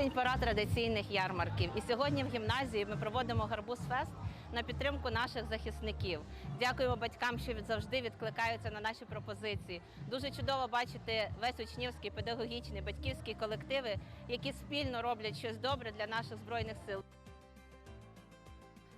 Осінь пора традиційних ярмарків. І сьогодні в гімназії ми проводимо гарбуз фест на підтримку наших захисників. Дякуємо батькам, що завжди відкликаються на наші пропозиції. Дуже чудово бачити весь учнівський, педагогічний, батьківський колективи, які спільно роблять щось добре для наших збройних сил.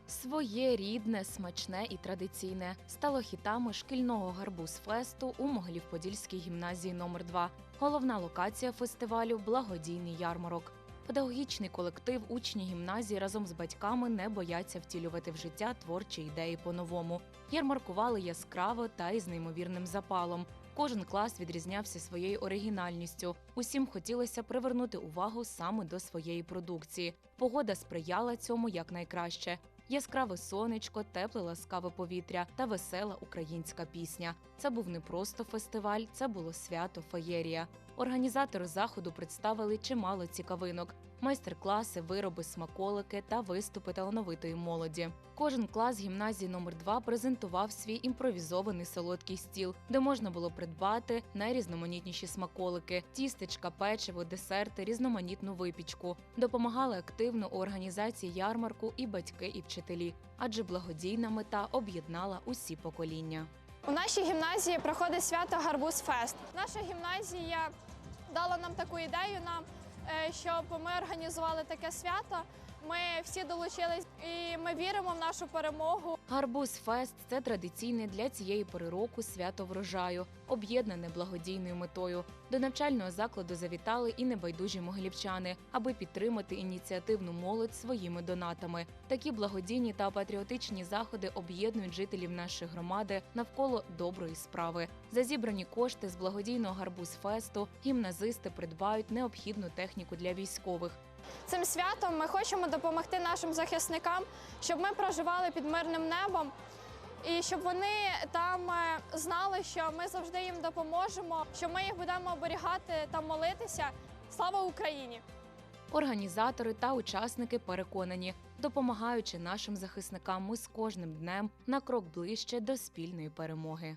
Своє рідне, смачне і традиційне стало хітами шкільного гарбуз-фесту у Могилів-Подільській гімназії номер 2 Головна локація фестивалю благодійний ярмарок. Педагогічний колектив учні гімназії разом з батьками не бояться втілювати в життя творчі ідеї по-новому. Ярмаркували яскраво та із неймовірним запалом. Кожен клас відрізнявся своєю оригінальністю. Усім хотілося привернути увагу саме до своєї продукції. Погода сприяла цьому якнайкраще. Яскраве сонечко, тепле ласкаве повітря та весела українська пісня. Це був не просто фестиваль, це було свято феєрія. Організатори заходу представили чимало цікавинок: майстер-класи, вироби, смаколики та виступи талановитої молоді. Кожен клас гімназії номер 2 презентував свій імпровізований солодкий стіл, де можна було придбати найрізноманітніші смаколики, тістечка, печиво, десерти, різноманітну випічку. Допомагали активно у організації ярмарку і батьки, і вчителі, адже благодійна мета об'єднала усі покоління. У нашій гімназії проходить свято Гарбуз Фест. Наша гімназія дала нам таку ідею, нам, е, щоб ми організували таке свято. Ми всі долучились і ми віримо в нашу перемогу. Гарбуз Фест це традиційне для цієї пори року свято врожаю, об'єднане благодійною метою. До навчального закладу завітали і небайдужі могилівчани, аби підтримати ініціативну молодь своїми донатами. Такі благодійні та патріотичні заходи об'єднують жителів нашої громади навколо доброї справи. За зібрані кошти з благодійного гарбуз фесту гімназисти придбають необхідну техніку для військових. Цим святом ми хочемо допомогти нашим захисникам, щоб ми проживали під мирним небом. І щоб вони там е, знали, що ми завжди їм допоможемо, що ми їх будемо оберігати та молитися. Слава Україні! Організатори та учасники переконані, допомагаючи нашим захисникам, ми з кожним днем на крок ближче до спільної перемоги.